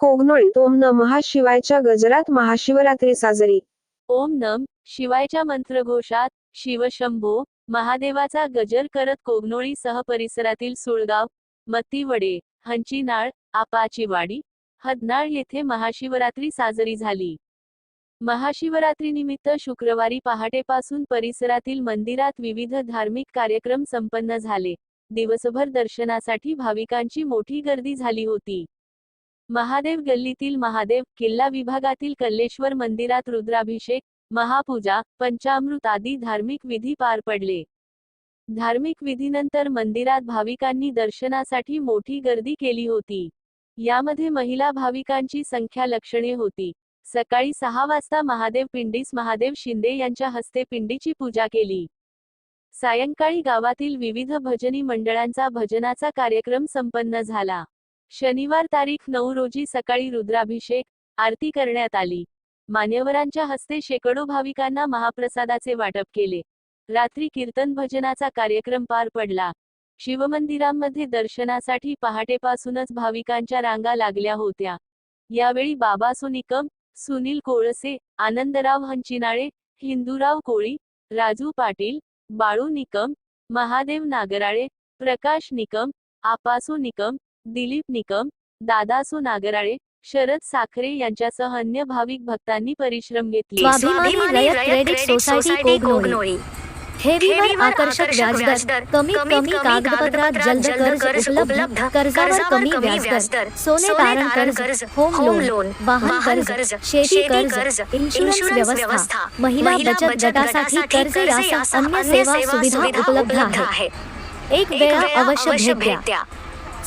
कोगनोळी ओम नमः शिवायच्या गजरात महाशिवरात्री साजरी. ओम नम शिवायच्या मंत्रघोषात शिवशंभो महादेवाचा गजर करत कोगनोळी सह परिसरातील सुळगाव मत्तीवडे हंचीनाळ आपाचीवाडी हदनाळ येथे महाशिवरात्री साजरी झाली. महाशिवरात्रीनिमित्त शुक्रवारी पहाटेपासून परिसरातील मंदिरात विविध धार्मिक कार्यक्रम संपन्न झाले. दिवसभर दर्शनासाठी भाविकांची मोठी गर्दी झाली होती. महादेव गल्लीतील महादेव किल्ला विभागातील कल्लेश्वर मंदिरात रुद्राभिषेक महापूजा पंचामृत आदी धार्मिक विधी पार पडले. धार्मिक विधीनंतर मंदिरात भाविकांनी दर्शनासाठी मोठी गर्दी केली होती. यामध्ये महिला भाविकांची संख्या लक्षणीय होती. सकाळी सहा वाजता महादेव पिंडीस महादेव शिंदे यांच्या हस्ते पिंडीची पूजा केली. सायंकाळी गावातील विविध भजनी मंडळांचा भजनाचा कार्यक्रम संपन्न झाला. शनिवार तारीख नऊ रोजी सकाळी रुद्राभिषेक आरती करण्यात आली. मान्यवरांच्या हस्ते शेकडो भाविकांना महाप्रसादाचे वाटप केले. रात्री कीर्तन भजनाचा कार्यक्रम पार पडला. शिवमंदिरांमध्ये दर्शनासाठी पहाटेपासूनच भाविकांच्या रांगा लागल्या होत्या. यावेळी बाबा निकम सुनील कोळसे आनंदराव हंचिनाळे हिंदूराव कोळी राजू पाटील बाळू निकम महादेव नागराळे प्रकाश निकम आपासू निकम दिलीप निकम दादासो नागराळे शरद साखरे यांच्यासह अन्य भाविक भक्तांनी परिश्रम घेतले. स्वाभिमानी रयत क्रेडिट सोसायटी कोगनोळी. ठेवीवर आकर्षक व्याजदर. कमीत कमी कागदपत्रात जलद कर्ज उपलब्ध. कर्जावर कमी व्याजदर. सोने तारण कर्ज होम लोन वाहन कर्ज शेती कर्ज इन्शुरन्स व्यवस्था महिला बचत गटासाठी कर्ज यासह अन्य सेवा सुविधा उपलब्ध आहे. एक वेळा अवश्य भेट द्या.